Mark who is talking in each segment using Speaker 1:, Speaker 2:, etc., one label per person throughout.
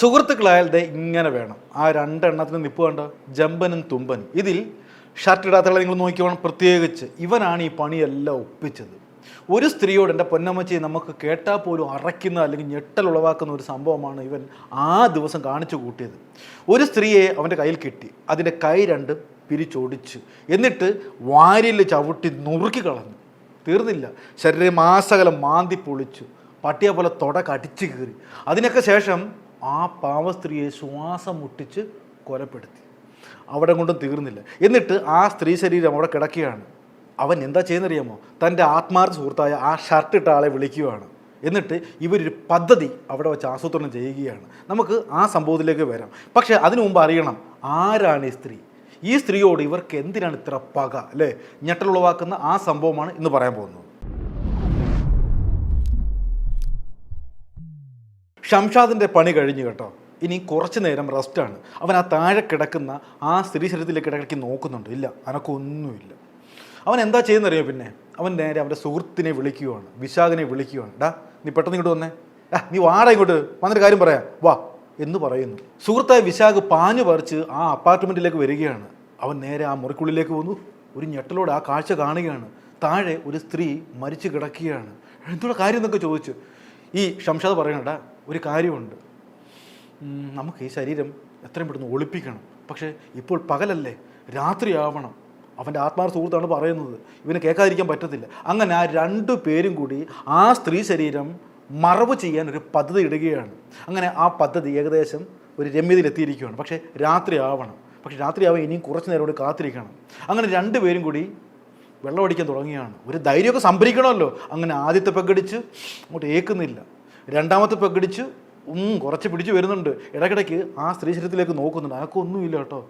Speaker 1: സുഹൃത്തുക്കളായാൽ ദേ ഇങ്ങനെ വേണം. ആ രണ്ടെണ്ണത്തിന് നിപ്പ് കണ്ടോ? ജമ്പനും തുമ്പനും. ഇതിൽ ഷർട്ട് ഇടാത്തവളെ നിങ്ങൾ നോക്കിക്കോണം. പ്രത്യേകിച്ച് ഇവനാണ് ഈ പണിയെല്ലാം ഒപ്പിച്ചത്. ഒരു സ്ത്രീയോട് എന്റെ പൊന്നമ്മച്ചി നമുക്ക് കേട്ടാൽ പോലും അറയ്ക്കുന്ന അല്ലെങ്കിൽ ഞെട്ടൽ ഉളവാക്കുന്ന ഒരു സംഭവമാണ് ഇവൻ ആ ദിവസം കാണിച്ചു കൂട്ടിയത്. ഒരു സ്ത്രീയെ അവന്റെ കയ്യിൽ കിട്ടി. അതിന്റെ കൈ രണ്ട് പിരിച്ചൊടിച്ച് എന്നിട്ട് വാരിയിൽ ചവിട്ടി നുറുക്കി കളഞ്ഞു. തീർന്നില്ല. ശരീരം മാസകലം മാന്തി പൊളിച്ചു. പട്ടിയെ പോലെ തുട കടിച്ചു കീറി. അതിനൊക്കെ ശേഷം ആ പാവ സ്ത്രീയെ ശ്വാസം മുട്ടിച്ച് കൊലപ്പെടുത്തി. അവിടെ കൊണ്ടും തീർന്നില്ല. എന്നിട്ട് ആ സ്ത്രീ ശരീരം അവിടെ കിടക്കുകയാണ്. അവൻ എന്താ ചെയ്യുന്നറിയാമോ? തന്റെ ആത്മാർത്ഥ സുഹൃത്തായ ആ ഷർട്ട് ഇട്ട ആളെ വിളിക്കുകയാണ് എന്നിട്ട് ഇവരൊരു പദ്ധതി അവിടെ വെച്ച് ആസൂത്രണം ചെയ്യുകയാണ്. നമുക്ക് ആ സംഭവത്തിലേക്ക് വരാം. പക്ഷേ അതിനു മുമ്പ് അറിയണം ആരാണ് ഈ സ്ത്രീ? ഈ സ്ത്രീയോട് ഇവർക്ക് എന്തിനാണ് ഇത്ര പക? അല്ലേ? ഞെട്ടലുളവാക്കുന്ന ആ സംഭവമാണ് ഇന്ന് പറയാൻ പോകുന്നത്. ഷംഷാദിന്റെ പണി കഴിഞ്ഞു കേട്ടോ. ഇനി കുറച്ച് നേരം റെസ്റ്റാണ്. അവൻ ആ താഴെ കിടക്കുന്ന ആ സ്ത്രീ ശരീരത്തിലേക്ക് ഇടയ്ക്ക് നോക്കുന്നുണ്ട്. ഇല്ല അനക്കൊന്നുമില്ല. അവൻ എന്താ ചെയ്യുന്നറിയോ പിന്നെ? അവൻ നേരെ അവന്റെ സുഹൃത്തിനെ വിളിക്കുകയാണ് വിശാഖിനെ വിളിക്കുകയാണ് ഡാ നീ പെട്ടെന്ന് ഇങ്ങോട്ട് വന്നേ. ഡാ നീ വാടാ ഇങ്ങോട്ട്. വന്നിട്ട് കാര്യം പറയാം. വാ എന്ന് പറയുന്നു. സുഹൃത്തായ വിശാഖ് പാഞ്ഞു പറിച്ച് ആ അപ്പാർട്ട്മെന്റിലേക്ക് വരികയാണ്. അവൻ നേരെ ആ മുറിക്കുള്ളിലേക്ക് വന്നു. ഒരു ഞെട്ടലോടെ ആ കാഴ്ച കാണുകയാണ്. താഴെ ഒരു സ്ത്രീ മരിച്ചു കിടക്കുകയാണ്. എന്തുള്ള കാര്യം എന്നൊക്കെ ചോദിച്ചു. ഈ ഷംഷാദ് പറയണടാ ഒരു കാര്യമുണ്ട്. നമുക്ക് ഈ ശരീരം എത്രയും പെട്ടെന്ന് ഒളിപ്പിക്കണം. പക്ഷേ ഇപ്പോൾ പകലല്ലേ? രാത്രിയാവണം. അവന്റെ ആത്മാർത്ഥ സുഹൃത്താണ് പറയുന്നത്. ഇവന് കേൾക്കാതിരിക്കാൻ പറ്റത്തില്ല. അങ്ങനെ ആ രണ്ടു പേരും കൂടി ആ സ്ത്രീ ശരീരം മറവ് ചെയ്യാൻ ഒരു പദ്ധതി ഇടുകയാണ്. അങ്ങനെ ആ പദ്ധതി ഏകദേശം ഒരു രമ്യതയിലെത്തിയിരിക്കുകയാണ് പക്ഷേ രാത്രി ആവണം പക്ഷേ രാത്രിയാവാൻ ഇനിയും കുറച്ച് നേരം കൂടി കാത്തിരിക്കണം. അങ്ങനെ രണ്ടു പേരും കൂടി വെള്ളമടിക്കാൻ തുടങ്ങിയാണ് ഒരു ധൈര്യമൊക്കെ സംഭരിക്കണമല്ലോ. അങ്ങനെ ആദ്യത്തെ പങ്കടിച്ച് അങ്ങോട്ട് ഏക്കുന്നില്ല. രണ്ടാമത്തെ പെഗടിച്ച് കുറച്ച് പിടിച്ചു വരുന്നുണ്ട്. ഇടയ്ക്കിടയ്ക്ക് ആ സ്ത്രീ ശരീരത്തിലേക്ക് നോക്കുന്നുണ്ട്. അനക്കൊന്നുമില്ല കേട്ടോ.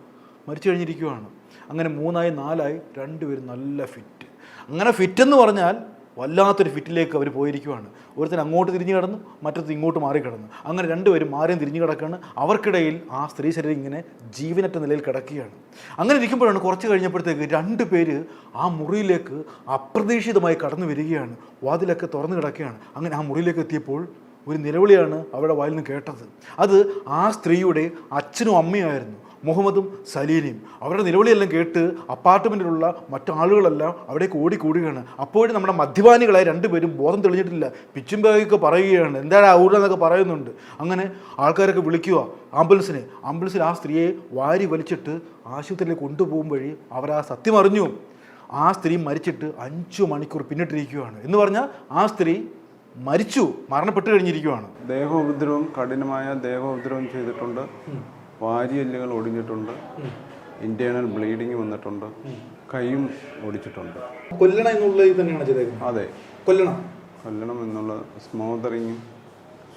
Speaker 1: മരിച്ചു കഴിഞ്ഞിരിക്കുവാണ്. അങ്ങനെ മൂന്നായി നാലായി രണ്ടുപേരും നല്ല ഫിറ്റ് അങ്ങനെ ഫിറ്റ് എന്ന് പറഞ്ഞാൽ വല്ലാത്തൊരു ഫിറ്റിലേക്ക് അവർ പോയിരിക്കുവാണ്. ഒരുത്തൻ അങ്ങോട്ട് തിരിഞ്ഞു കിടന്നു മറ്റൊരുത്തൻ ഇങ്ങോട്ട് മാറി കിടന്നു അങ്ങനെ രണ്ടുപേരും മാറിയും തിരിഞ്ഞു കിടക്കുകയാണ് അവർക്കിടയിൽ ആ സ്ത്രീ ശരീരം ഇങ്ങനെ ജീവനറ്റ നിലയിൽ കിടക്കുകയാണ്. അങ്ങനെ ഇരിക്കുമ്പോഴാണ് കുറച്ച് കഴിഞ്ഞപ്പോഴത്തേക്ക് രണ്ട് പേര് ആ മുറിയിലേക്ക് അപ്രതീക്ഷിതമായി കടന്നു വരികയാണ്. വാതിലൊക്കെ തുറന്നു കിടക്കുകയാണ്. അങ്ങനെ ആ മുറിയിലേക്ക് എത്തിയപ്പോൾ ഒരു നിലവിളിയാണ് അവിടെ വായിൽ നിന്ന് കേട്ടത്. അത് ആ സ്ത്രീയുടെ അച്ഛനും അമ്മയായിരുന്നു മുഹമ്മദും സലീനയും. അവരുടെ നിലവിളിയെല്ലാം കേട്ട് അപ്പാർട്ട്മെന്റിലുള്ള മറ്റാളുകളെല്ലാം അവിടേക്ക് ഓടിക്കൂടുകയാണ്. അപ്പോഴും നമ്മുടെ മദ്യപാനികളായ രണ്ടുപേരും ബോധം തെളിഞ്ഞിട്ടില്ല. പിച്ചും ബാഗൊക്കെ പറയുകയാണ്. എന്താണ് ഊരെന്നൊക്കെ പറയുന്നുണ്ട്. അങ്ങനെ ആൾക്കാരൊക്കെ വിളിക്കുക ആംബുലൻസിനെ. ആംബുലൻസിൽ ആ സ്ത്രീയെ വാരി വലിച്ചിട്ട് ആശുപത്രിയിൽ കൊണ്ടുപോകും വഴി അവർ ആ സത്യം അറിഞ്ഞു. ആ സ്ത്രീ മരിച്ചിട്ട് അഞ്ചു മണിക്കൂർ പിന്നിട്ടിരിക്കുകയാണ്. എന്ന് പറഞ്ഞാൽ ആ സ്ത്രീ മരിച്ചു മരണപ്പെട്ടു കഴിഞ്ഞിരിക്കുകയാണ്
Speaker 2: ദേഹോപദ്രവം കഠിനമായ ദേഹോപദ്രവം ചെയ്തിട്ടുണ്ട്. വാരിയെല്ലുകൾ ഒടിഞ്ഞിട്ടുണ്ട്. ഇന്റേണൽ ബ്ലീഡിങ് വന്നിട്ടുണ്ട്. കൈയും ഒടിച്ചിട്ടുണ്ട്.
Speaker 1: കൊല്ലണം എന്നുള്ള തന്നെയാണ് ചെയ്തേക്കുന്നത്.
Speaker 2: അതെ.
Speaker 1: കൊല്ലണം.
Speaker 2: കൊല്ലണം എന്നുള്ള സ്മോദറിങ്ങും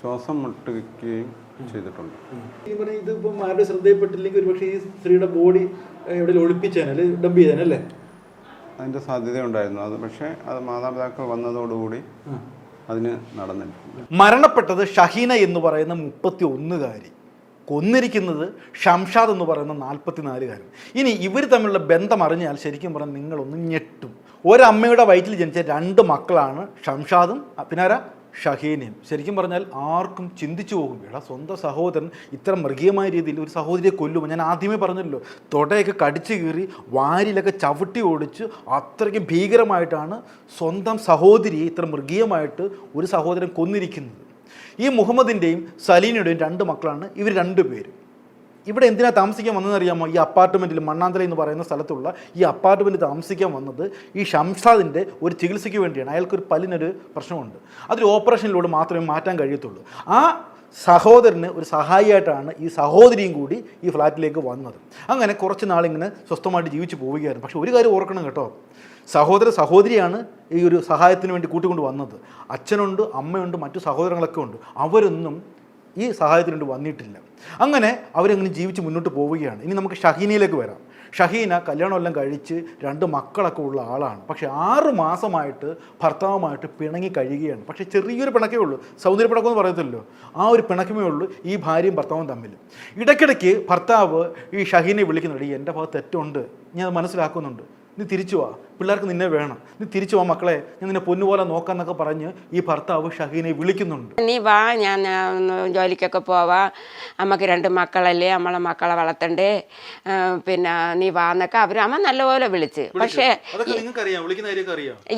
Speaker 2: ശ്വാസം മുട്ടുകയും ചെയ്തിട്ടുണ്ട്.
Speaker 1: ഈ പറഞ്ഞ ഇതിപ്പം ആരുടെ ശ്രദ്ധയിൽപ്പെട്ടില്ലെങ്കിൽ ഒരുപക്ഷെ ഈ സ്ത്രീയുടെ ബോഡി എവിടെ ഒളിപ്പിച്ചേനെ ഡംപ് ചെയ്തേനല്ലേ
Speaker 2: അതിന്റെ സാധ്യതയുണ്ടായിരുന്നു. അത് പക്ഷേ അത് മാതാപിതാക്കൾ വന്നതോടുകൂടി അതിന് നടന്നിട്ടുണ്ട്
Speaker 1: മരണപ്പെട്ടത് ഷഹീന എന്ന് പറയുന്ന മുപ്പത്തി ഒന്നുകാരി കൊന്നിരിക്കുന്നത് ഷംഷാദ് എന്ന് പറയുന്ന നാൽപ്പത്തിനാലുകാരൻ ഇനി ഇവർ തമ്മിലുള്ള ബന്ധം അറിഞ്ഞാൽ ശരിക്കും പറഞ്ഞാൽ നിങ്ങളൊന്ന് ഞെട്ടും. ഒരമ്മയുടെ വയറ്റിൽ ജനിച്ച രണ്ട് മക്കളാണ് ഷംഷാദും പിന്നെ ആരാ? ഷഹീനയും. ശരിക്കും പറഞ്ഞാൽ ആർക്കും ചിന്തിച്ചു പോകും. എടാ സ്വന്തം സഹോദരൻ ഇത്ര മൃഗീയമായ രീതിയിൽ ഒരു സഹോദരിയെ കൊല്ലുമ്പോൾ ഞാൻ ആദ്യമേ പറഞ്ഞല്ലോ തൊടയൊക്കെ കടിച്ചു കീറി വാരിലൊക്കെ ചവിട്ടി ഓടിച്ച് അത്രയ്ക്ക് ഭീകരമായിട്ടാണ് സ്വന്തം സഹോദരിയെ ഇത്ര മൃഗീയമായിട്ട് ഒരു സഹോദരൻ കൊന്നിരിക്കുന്നത്. ഈ മുഹമ്മദിന്റെയും സലീനയുടെയും രണ്ട് മക്കളാണ് ഇവർ രണ്ടുപേരും ഇവിടെ എന്തിനാ താമസിക്കാൻ വന്നതെന്നറിയാമോ ഈ അപ്പാർട്ട്മെന്റിൽ മണ്ണാന്തല എന്ന് പറയുന്ന സ്ഥലത്തുള്ള ഈ അപ്പാർട്ട്മെന്റ് താമസിക്കാൻ വന്നത് ഈ ഷംഷാദിന്റെ ഒരു ചികിത്സയ്ക്ക് വേണ്ടിയാണ്. അയാൾക്കൊരു പല്ലിനൊരു പ്രശ്നമുണ്ട്. അതൊരു ഓപ്പറേഷനിലൂടെ മാത്രമേ മാറ്റാൻ കഴിയത്തുള്ളൂ. ആ സഹോദരന് ഒരു സഹായിയായിട്ടാണ് ഈ സഹോദരിയും കൂടി ഈ ഫ്ലാറ്റിലേക്ക് വന്നത്. അങ്ങനെ കുറച്ച് നാളിങ്ങനെ സ്വസ്ഥമായിട്ട് ജീവിച്ചു പോവുകയായിരുന്നു. പക്ഷേ ഒരു കാര്യം ഓർക്കണം കേട്ടോ. സഹോദര സഹോദരിയാണ് ഈ ഒരു സഹായത്തിന് വേണ്ടി കൂട്ടിക്കൊണ്ട് വന്നത്. അച്ഛനുണ്ട് അമ്മയുണ്ട് മറ്റു സഹോദരങ്ങളൊക്കെ ഉണ്ട്. അവരൊന്നും ഈ സഹായത്തിനുവേണ്ടി വന്നിട്ടില്ല. അങ്ങനെ അവരങ്ങനെ ജീവിച്ച് മുന്നോട്ട് പോവുകയാണ്. ഇനി നമുക്ക് ഷഹീനയിലേക്ക് വരാം. ഷഹീന കല്യാണമെല്ലാം കഴിച്ച് രണ്ട് മക്കളൊക്കെ ഉള്ള ആളാണ്. പക്ഷേ ആറ് മാസമായിട്ട് ഭർത്താവുമായിട്ട് പിണങ്ങി കഴിയുകയാണ്. പക്ഷേ ചെറിയൊരു പിണക്കേ ഉള്ളൂ. സൗന്ദര്യ പിണക്കമെന്ന് പറയത്തില്ലല്ലോ. ആ ഒരു പിണക്കമേ ഉള്ളൂ ഈ ഭാര്യയും ഭർത്താവും തമ്മിൽ. ഇടയ്ക്കിടയ്ക്ക് ഭർത്താവ് ഈ ഷഹീനെ വിളിക്കുന്നുണ്ട്. "ഈ എന്റെ ഭാഗത്ത് തെറ്റുണ്ട്. ഞാൻ മനസ്സിലാക്കുന്നുണ്ട്. നീ തിരിച്ചു വാ. പിള്ളേർക്ക് നിന്നെ വേണം. നീ തിരിച്ചു വാ മക്കളെ. ഞാൻ നിന്നെ പൊന്നുപോലെ നോക്കാന്നൊക്കെ പറഞ്ഞ് ഈ ഭർത്താവ് ഷഹീനെ വിളിക്കുന്നുണ്ട്.
Speaker 3: നീ വാ ഞാൻ ജോലിക്കൊക്കെ പോവാം. അമ്മയ്ക്ക് രണ്ട് മക്കളല്ലേ നമ്മളെ മക്കളെ വളർത്തണ്ടേ. പിന്നെ നീ വാ എന്നൊക്കെ അവർ അമ്മ നല്ലപോലെ വിളിച്ച്. പക്ഷേ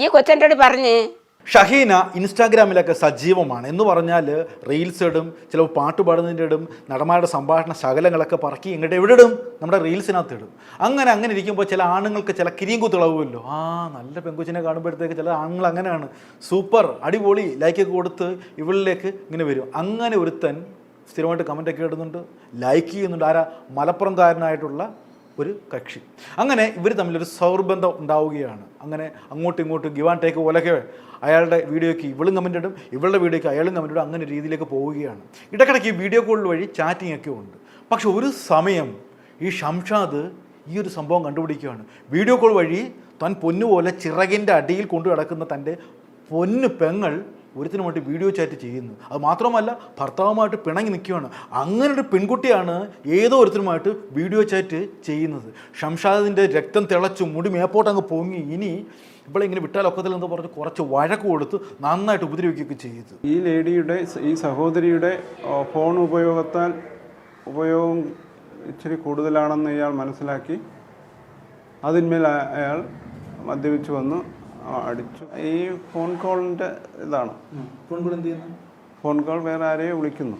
Speaker 3: ഈ കൊച്ചന്റെ പറഞ്ഞ്
Speaker 1: ഷഹീന ഇൻസ്റ്റാഗ്രാമിലൊക്കെ സജീവമാണ്. എന്ന് പറഞ്ഞാൽ റീൽസ് ഇടും ചിലപ്പോൾ പാട്ട് പാടുന്നതിന്റെ ഇടും നടന്മാരുടെ സംഭാഷണ ശകലങ്ങളൊക്കെ പറക്കി ഇങ്ങോട്ട് എവിടെ ഇടും? നമ്മുടെ റീൽസിനകത്ത് ഇടും. അങ്ങനെ അങ്ങനെ ഇരിക്കുമ്പോൾ ചില ആണുങ്ങൾക്ക് ചില കിരിയും കുത്തിളവുമല്ലോ ആ നല്ല പെങ്കുച്ചിനെ കാണുമ്പോഴത്തേക്ക് ചില ആണുങ്ങൾ അങ്ങനെയാണ്. സൂപ്പർ അടിപൊളി ലൈക്കൊക്കെ കൊടുത്ത് ഇവളിലേക്ക് ഇങ്ങനെ വരും. അങ്ങനെ ഒരുത്തൻ സ്ഥിരമായിട്ട് കമന്റൊക്കെ ഇടുന്നുണ്ട് ലൈക്ക് ചെയ്യുന്നുണ്ട്. ആരാ? മലപ്പുറംകാരനായിട്ടുള്ള ഒരു കക്ഷി. അങ്ങനെ ഇവർ തമ്മിലൊരു സൗർബന്ധം ഉണ്ടാവുകയാണ്. അങ്ങനെ അങ്ങോട്ടും ഇങ്ങോട്ടും ഗിവ് ആൻഡ് ടേക്ക് പോലൊക്കെ അയാളുടെ വീഡിയോയ്ക്ക് ഇവളും കമന്റ് ഇടും ഇവളുടെ വീഡിയോയ്ക്ക് അയാളും കമന്റ് ഇടും അങ്ങനെ രീതിയിലേക്ക് പോവുകയാണ്. ഇടയ്ക്കിടയ്ക്ക് ഈ വീഡിയോ കോൾ വഴി ചാറ്റിംഗ് ഒക്കെ ഉണ്ട്. പക്ഷെ ഒരു സമയം ഈ ഷംഷാദ് ഈ ഒരു സംഭവം കണ്ടുപിടിക്കുകയാണ്. വീഡിയോ കോൾ വഴി താൻ പൊന്നുപോലെ ചിറകിന്റെ അടിയിൽ കൊണ്ടു കിടക്കുന്ന തന്റെ പൊന്നു പെങ്ങൾ ഒരുത്തിനുമായിട്ട് വീഡിയോ ചാറ്റ് ചെയ്യുന്നു. അത് മാത്രമല്ല ഭർത്താവുമായിട്ട് പിണങ്ങി നിൽക്കുകയാണ്. അങ്ങനെ ഒരു പെൺകുട്ടിയാണ് ഏതോ ഒരുത്തരുമായിട്ട് വീഡിയോ ചാറ്റ് ചെയ്യുന്നത്. ഷംഷാദിന്റെ രക്തം തിളച്ചു മുടി മേപ്പോട്ട് അങ്ങ് പൊങ്ങി. ഇനി ഇവിടെ ഇങ്ങനെ വിട്ടാലൊക്കത്തിൽ എന്ന് പറഞ്ഞ് കുറച്ച് വഴക്ക് കൊടുത്ത് നന്നായിട്ട് ഉപദ്രവിക്കുകയൊക്കെ ചെയ്തു.
Speaker 2: ഈ ലേഡിയുടെ ഈ സഹോദരിയുടെ ഫോൺ ഉപയോഗത്താൽ ഉപയോഗം ഇച്ചിരി കൂടുതലാണെന്ന് ഇയാൾ മനസ്സിലാക്കി. അതിന്മേൽ അയാൾ മദ്യപിച്ചു വന്നു. അടിച്ചു. ഈ ഫോൺ കോളിന്റെ ഇതാണ്. ഫോൺ കോൾ വേറെ ആരെയോ വിളിക്കുന്നു.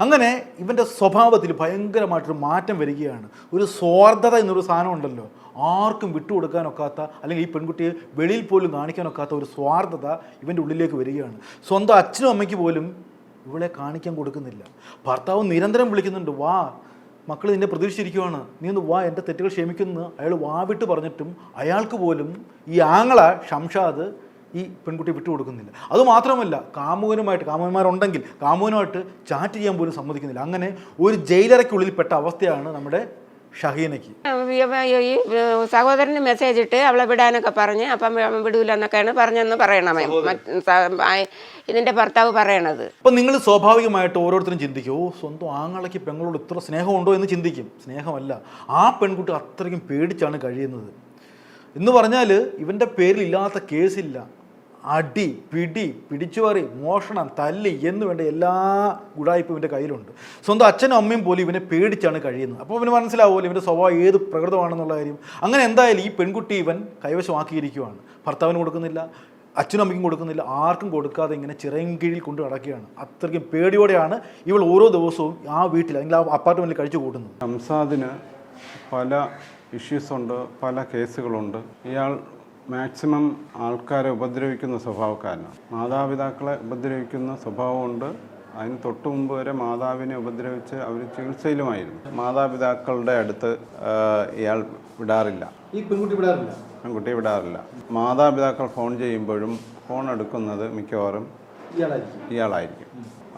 Speaker 1: അങ്ങനെ ഇവന്റെ സ്വഭാവത്തിൽ ഭയങ്കരമായിട്ടൊരു മാറ്റം വരികയാണ്. ഒരു സ്വാർത്ഥത എന്നൊരു സാധനം ഉണ്ടല്ലോ. ആർക്കും വിട്ടുകൊടുക്കാനൊക്കാത്ത അല്ലെങ്കിൽ ഈ പെൺകുട്ടിയെ വെളിയിൽ പോലും കാണിക്കാനൊക്കാത്ത ഒരു സ്വാർത്ഥത ഇവന്റെ ഉള്ളിലേക്ക് വരികയാണ്. സ്വന്തം അച്ഛനും അമ്മയ്ക്ക് പോലും ഇവളെ കാണിക്കാൻ കൊടുക്കുന്നില്ല. ഭർത്താവ് നിരന്തരം വിളിക്കുന്നുണ്ട് വാ മക്കൾ നിന്നെ പ്രതീക്ഷിച്ചിരിക്കുവാണ്. നീ ഒന്ന് വാ എന്റെ തെറ്റുകൾ ക്ഷമിക്കുന്നു. അയാൾ വാവിട്ട് പറഞ്ഞിട്ടും അയാൾക്ക് പോലും ഈ ആങ്ങള ശംഷാദ് ഈ പെൺകുട്ടി വിട്ടുകൊടുക്കുന്നില്ല അതുമാത്രമല്ല കാമുകനുമായിട്ട് കാമുകന്മാരുണ്ടെങ്കിൽ കാമുകനുമായിട്ട് ചാറ്റ് ചെയ്യാൻ പോലും സമ്മതിക്കുന്നില്ല. അങ്ങനെ ഒരു ജയിലറയ്ക്കുള്ളിൽ പെട്ട അവസ്ഥയാണ് നമ്മുടെ ഷഹീനയ്ക്ക്.
Speaker 3: ഈ സഹോദരന് മെസ്സേജ് ഇട്ട് അവളെ വിടാനൊക്കെ പറഞ്ഞ് അപ്പം വിടൂല എന്നൊക്കെയാണ് പറഞ്ഞെന്ന് പറയണമേ ഇതിന്റെ ഭർത്താവ് പറയണത്.
Speaker 1: അപ്പൊ നിങ്ങൾ സ്വാഭാവികമായിട്ട് ഓരോരുത്തരും ചിന്തിക്കും ഓ സ്വന്തം ആങ്ങളയ്ക്ക് പെങ്ങളോട് ഇത്ര സ്നേഹമുണ്ടോ? എന്ന് ചിന്തിക്കും. സ്നേഹമല്ല. ആ പെൺകുട്ടി അത്രയ്ക്കും പേടിച്ചാണ് കഴിയുന്നത്. എന്ന് പറഞ്ഞാൽ ഇവന്റെ പേരിൽ ഇല്ലാത്ത കേസില്ല അടി പിടി പിടിച്ചുപറി മോഷണം തല്ലി എന്ന് വേണ്ട എല്ലാ ഗുഡായ്പും ഇവന്റെ കയ്യിലുണ്ട്. സ്വന്തം അച്ഛനും അമ്മയും പോലും ഇവനെ പേടിച്ചാണ് കഴിയുന്നത്. അപ്പോൾ ഇവന് മനസ്സിലാവുമല്ലോ ഇവന്റെ സ്വഭാവം ഏത് പ്രകൃതമാണെന്നുള്ള കാര്യം. അങ്ങനെ എന്തായാലും ഈ പെൺകുട്ടി ഇവൻ കൈവശമാക്കിയിരിക്കുവാണ്. ഭർത്താവിന് കൊടുക്കുന്നില്ല അച്ഛനും അമ്മയ്ക്കും കൊടുക്കുന്നില്ല ആർക്കും കൊടുക്കാതെ ഇങ്ങനെ ചിറയും കീഴിൽ കൊണ്ട് നടക്കുകയാണ്. അത്രയ്ക്കും പേടിയോടെയാണ് ഇവൾ ഓരോ ദിവസവും ആ വീട്ടിൽ അല്ലെങ്കിൽ ആ അപ്പാർട്ട്മെന്റിൽ കഴിച്ചു കൂട്ടുന്നത്.
Speaker 2: സംസാദിന് പല ഇഷ്യൂസുണ്ട് പല കേസുകളുണ്ട് ഇയാൾ മാക്സിമം ആൾക്കാരെ ഉപദ്രവിക്കുന്ന സ്വഭാവക്കാരനാണ്. മാതാപിതാക്കളെ ഉപദ്രവിക്കുന്ന സ്വഭാവമുണ്ട്. അതിന് തൊട്ട് മുമ്പ് വരെ മാതാവിനെ ഉപദ്രവിച്ച് അവർ ചികിത്സയിലുമായിരുന്നു. മാതാപിതാക്കളുടെ അടുത്ത് ഇയാൾ വിടാറില്ല.
Speaker 1: ഈ പെൺകുട്ടി വിടാറില്ല?
Speaker 2: പെൺകുട്ടി വിടാറില്ല. മാതാപിതാക്കൾ ഫോൺ ചെയ്യുമ്പോഴും ഫോൺ എടുക്കുന്നത് മിക്കവാറും
Speaker 1: ഇയാളായിരിക്കും.
Speaker 2: ഇയാളായിരിക്കും.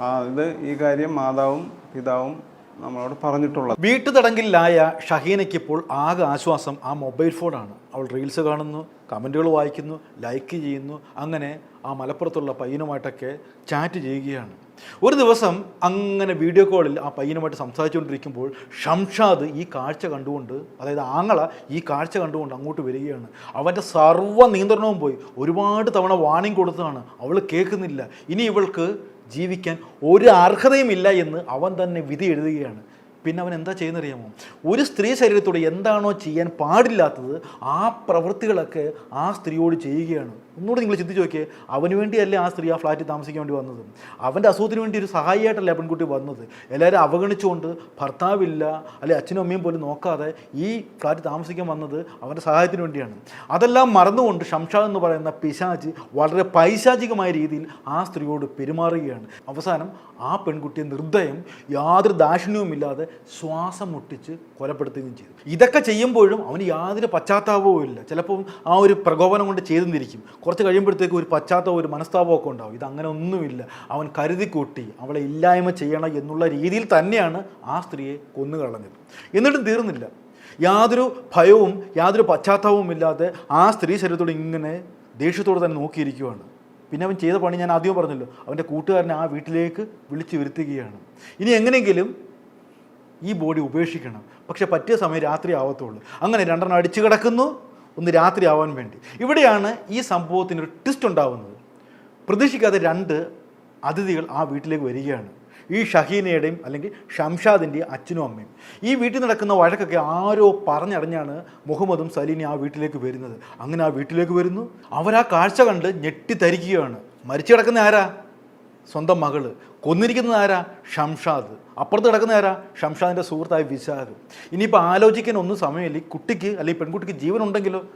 Speaker 2: ആ ഇത് ഈ കാര്യം മാതാവും പിതാവും നമ്മളോട് പറഞ്ഞിട്ടുള്ളത്.
Speaker 1: വീട്ടുതടങ്കലിലായ ഷഹീനയ്ക്ക് ഇപ്പോൾ ആകെ ആശ്വാസം ആ മൊബൈൽ ഫോണാണ്. അവൾ റീൽസ് കാണുന്നു കമന്റുകൾ വായിക്കുന്നു ലൈക്ക് ചെയ്യുന്നു. അങ്ങനെ ആ മലപ്പുറത്തുള്ള പയ്യനുമായിട്ടൊക്കെ ചാറ്റ് ചെയ്യുകയാണ്. ഒരു ദിവസം അങ്ങനെ വീഡിയോ കോളിൽ ആ പയ്യനുമായിട്ട് സംസാരിച്ചുകൊണ്ടിരിക്കുമ്പോൾ ഷംഷാദ് ഈ കാഴ്ച കണ്ടുകൊണ്ട് അതായത് ആങ്ങള ഈ കാഴ്ച കണ്ടുകൊണ്ട് അങ്ങോട്ട് വരികയാണ്. അവന്റെ സർവ നിയന്ത്രണവും പോയി. ഒരുപാട് തവണ വാണിംഗ് കൊടുത്തതാണ്. അവൾ കേൾക്കുന്നില്ല. ഇനി ഇവൾക്ക് ജീവിക്കാൻ ഒരു അർഹതയുമില്ല എന്ന് അവൻ തന്നെ വിധി എഴുതുകയാണ്. പിന്നെ അവൻ എന്താ ചെയ്യുന്നറിയാമോ? ഒരു സ്ത്രീ ശരീരത്തോട് എന്താണോ ചെയ്യാൻ പാടില്ലാത്തത് ആ പ്രവൃത്തികളൊക്കെ ആ സ്ത്രീയോട് ചെയ്യുകയാണ്. ഒന്നുകൂടി നിങ്ങൾ ചിന്തിച്ച് നോക്കിയേ അവന് വേണ്ടിയല്ലേ ആ സ്ത്രീ ആ ഫ്ലാറ്റിൽ താമസിക്കാൻ വേണ്ടി വന്നത്. അവന്റെ അസുഖത്തിന് വേണ്ടി ഒരു സഹായിയായിട്ടല്ലേ പെൺകുട്ടി വന്നത്. എല്ലാവരും അവഗണിച്ചുകൊണ്ട് ഭർത്താവില്ല അല്ലെ അച്ഛനും അമ്മയും പോലും നോക്കാതെ ഈ ഫ്ലാറ്റ് താമസിക്കാൻ വന്നത് അവന്റെ സഹായത്തിന് വേണ്ടിയാണ്. അതെല്ലാം മറന്നുകൊണ്ട് ഷംഷാദ് എന്ന് പറയുന്ന പിശാജ് വളരെ പൈശാചികമായ രീതിയിൽ ആ സ്ത്രീയോട് പെരുമാറുകയാണ്. അവസാനം ആ പെൺകുട്ടിയെ നിർദ്ദയം യാതൊരു ദാക്ഷിണ്യവുമില്ലാതെ ശ്വാസം മുട്ടിച്ച് കൊലപ്പെടുത്തുകയും ചെയ്തു. ഇതൊക്കെ ചെയ്യുമ്പോഴും അവന് യാതൊരു പശ്ചാത്താപവും ഇല്ല. ചിലപ്പോൾ ആ ഒരു പ്രകോപനം കൊണ്ട് ചെയ്തെന്നിരിക്കും കുറച്ച് കഴിയുമ്പോഴത്തേക്ക് ഒരു പശ്ചാത്തലം ഒരു മനസ്താപമൊക്കെ ഉണ്ടാവും. ഇത് അങ്ങനെ ഒന്നുമില്ല. അവൻ കരുതി കൂട്ടി അവളെ ഇല്ലായ്മ ചെയ്യണം എന്നുള്ള രീതിയിൽ തന്നെയാണ് ആ സ്ത്രീയെ കൊന്നുകളഞ്ഞത്. എന്നിട്ടും തീർന്നില്ല. യാതൊരു ഭയവും യാതൊരു പശ്ചാത്താപവും ഇല്ലാതെ ആ സ്ത്രീ ശരീരത്തോട് ഇങ്ങനെ ദേഷ്യത്തോടെ തന്നെ നോക്കിയിരിക്കുകയാണ് പിന്നെ അവൻ ചെയ്ത പണി ഞാൻ ആദ്യം പറഞ്ഞല്ലോ. അവന്റെ കൂട്ടുകാരനെ ആ വീട്ടിലേക്ക് വിളിച്ചു വരുത്തുകയാണ്. ഇനി എങ്ങനെയെങ്കിലും ഈ ബോഡി ഉപേക്ഷിക്കണം. പക്ഷെ പറ്റിയ സമയം രാത്രി ആവത്തുള്ളൂ അങ്ങനെ രണ്ടെണ്ണം അടിച്ചു കിടക്കുന്നു. ഒന്ന് രാത്രി ആവാൻ വേണ്ടി. ഇവിടെയാണ് ഈ സംഭവത്തിന് ഒരു ട്വിസ്റ്റ് ഉണ്ടാവുന്നത്. പ്രതീക്ഷിക്കാതെ രണ്ട് അതിഥികൾ ആ വീട്ടിലേക്ക് വരികയാണ്. ഈ ഷഹീനയുടെയും അല്ലെങ്കിൽ ഷംഷാദിന്റെയും അച്ഛനും അമ്മയും. ഈ വീട്ടിൽ നടക്കുന്ന വഴക്കൊക്കെ ആരോ പറഞ്ഞറിഞ്ഞാണ് മുഹമ്മദും സലീനും ആ വീട്ടിലേക്ക് വരുന്നത്. അങ്ങനെ ആ വീട്ടിലേക്ക് വരുന്നു. അവരാ കാഴ്ച കണ്ട് ഞെട്ടിത്തരിക്കുകയാണ്. മരിച്ചു കിടക്കുന്ന ആരാ? സ്വന്തം മകൾ. കൊന്നിരിക്കുന്നത് ആരാ? ഷംഷാദ്. അപ്പുറത്ത് കിടക്കുന്ന ആരാ? ഷംഷാദിന്റെ സുഹൃത്തായ വിശാഖ് ഇനിയിപ്പോൾ ആലോചിക്കാൻ ഒന്നും സമയമില്ല. ഈ കുട്ടിക്ക് അല്ലെങ്കിൽ പെൺകുട്ടിക്ക് ജീവൻ ഉണ്ടെങ്കിലോ?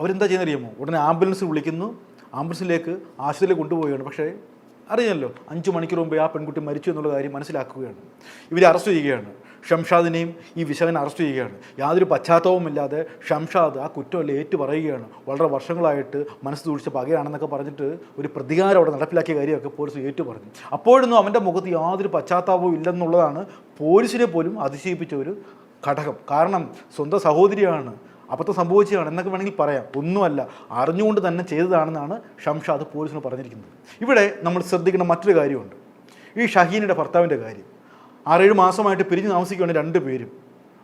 Speaker 1: അവരെന്താ ചെയ്യുന്നത് അറിയാമോ ഉടനെ ആംബുലൻസ് വിളിക്കുന്നു. ആംബുലൻസിലേക്ക് ആശുപത്രിയിൽ കൊണ്ടുപോവുകയാണ്. പക്ഷേ അറിയാമല്ലോ അഞ്ച് മണിക്കൂർ മുമ്പേ ആ പെൺകുട്ടി മരിച്ചു എന്നുള്ള കാര്യം മനസ്സിലാക്കുകയാണ്. ഇവരെ അറസ്റ്റ് ചെയ്യുകയാണ്. ഷംഷാദിനെയും ഈ വിശകനെ അറസ്റ്റ് ചെയ്യുകയാണ്. യാതൊരു പശ്ചാത്തലവുമില്ലാതെ ഷംഷാദ് ആ കുറ്റമല്ല ഏറ്റു പറയുകയാണ് വളരെ വർഷങ്ങളായിട്ട് മനസ്സ് സൂക്ഷിച്ച പകയാണെന്നൊക്കെ പറഞ്ഞിട്ട് ഒരു പ്രതികാരം അവിടെ നടപ്പിലാക്കിയ കാര്യമൊക്കെ പോലീസ് ഏറ്റു പറഞ്ഞു അപ്പോഴൊന്നും അവന്റെ മുഖത്ത് യാതൊരു പശ്ചാത്താപവും ഇല്ലെന്നുള്ളതാണ് പോലീസിനെ പോലും അതിശയിപ്പിച്ച ഒരു ഘടകം. കാരണം സ്വന്തം സഹോദരിയാണ് അബദ്ധം സംഭവിച്ചതാണ് എന്നൊക്കെ വേണമെങ്കിൽ പറയാം. ഒന്നുമല്ല അറിഞ്ഞുകൊണ്ട് തന്നെ ചെയ്തതാണെന്നാണ് ഷംഷാദ് പോലീസിന് പറഞ്ഞിരിക്കുന്നത്. ഇവിടെ നമ്മൾ ശ്രദ്ധിക്കുന്ന മറ്റൊരു കാര്യമുണ്ട്. ഈ ഷഹീനയുടെ ഭർത്താവിന്റെ കാര്യം. ആറേഴ് മാസമായിട്ട് പിരിഞ്ഞ് താമസിക്കുകയാണ് രണ്ട് പേരും.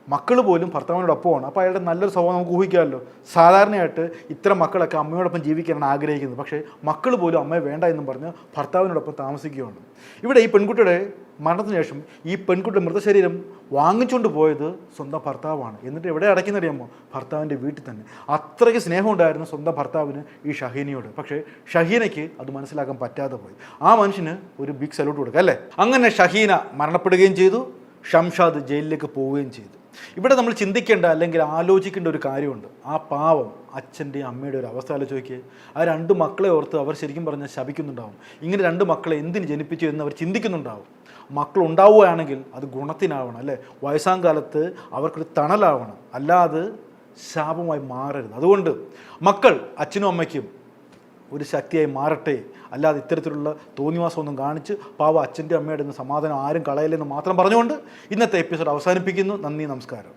Speaker 1: മക്കൾ പോലും ഭർത്താവിനോടൊപ്പമാണ്. അപ്പോൾ അയാളുടെ നല്ലൊരു സ്വഭാവം നമുക്ക് ഊഹിക്കാമല്ലോ. സാധാരണയായിട്ട് ഇത്തരം മക്കളൊക്കെ അമ്മയോടൊപ്പം ജീവിക്കാനാണ് ആഗ്രഹിക്കുന്നത്. പക്ഷേ മക്കൾ പോലും അമ്മയെ വേണ്ട എന്നും പറഞ്ഞ് ഭർത്താവിനോടൊപ്പം താമസിക്കുകയാണ്. ഇവിടെ ഈ പെൺകുട്ടിയുടെ മരണത്തിന് ശേഷം ഈ പെൺകുട്ടിയുടെ മൃതശരീരം വാങ്ങിച്ചുകൊണ്ട് പോയത് സ്വന്തം ഭർത്താവാണ്. എന്നിട്ട് എവിടെ അടയ്ക്കുന്നറിയാമോ? ഭർത്താവിന്റെ വീട്ടിൽ തന്നെ. അത്രയ്ക്ക് സ്നേഹമുണ്ടായിരുന്നു സ്വന്തം ഭർത്താവിന് ഈ ഷഹീനയോട്. പക്ഷേ ഷഹീനയ്ക്ക് അത് മനസ്സിലാക്കാൻ പറ്റാതെ പോയി. ആ മനുഷ്യന് ഒരു ബിഗ് സല്യൂട്ട് കൊടുക്കുക അല്ലേ? അങ്ങനെ ഷഹീന മരണപ്പെടുകയും ചെയ്തു. ഷംഷാദ് ജയിലിലേക്ക് പോവുകയും ചെയ്തു. ഇവിടെ നമ്മൾ ചിന്തിക്കേണ്ട അല്ലെങ്കിൽ ആലോചിക്കേണ്ട ഒരു കാര്യമുണ്ട്. ആ പാവം അച്ഛന്റെയും അമ്മയുടെ ഒരു അവസ്ഥ ആലോചിക്കുക ആ രണ്ട് മക്കളെ ഓർത്ത് അവർ ശരിക്കും പറഞ്ഞാൽ ശപിക്കുന്നുണ്ടാവും. ഇങ്ങനെ രണ്ട് മക്കളെ എന്തിന് ജനിപ്പിച്ചു എന്ന് അവർ ചിന്തിക്കുന്നുണ്ടാവും. മക്കൾ ഉണ്ടാവുകയാണെങ്കിൽ അത് ഗുണത്തിനാവണം അല്ലേ? വയസ്സാം കാലത്ത് അവർക്കൊരു തണലാവണം. അല്ലാതെ ശാപമായി മാറരുത്. അതുകൊണ്ട് മക്കൾ അച്ഛനും അമ്മയ്ക്കും ഒരു ശക്തിയായി മാറട്ടെ. അല്ലാതെ ഇത്തരത്തിലുള്ള തോന്നിവാസമൊന്നും കാണിച്ച് പാവ അച്ഛന്റെ അമ്മയുടെ നിന്ന് സമാധാനം ആരും കളയില്ലെന്ന് മാത്രം പറഞ്ഞുകൊണ്ട് ഇന്നത്തെ എപ്പിസോഡ് അവസാനിപ്പിക്കുന്നു. നന്ദി നമസ്കാരം.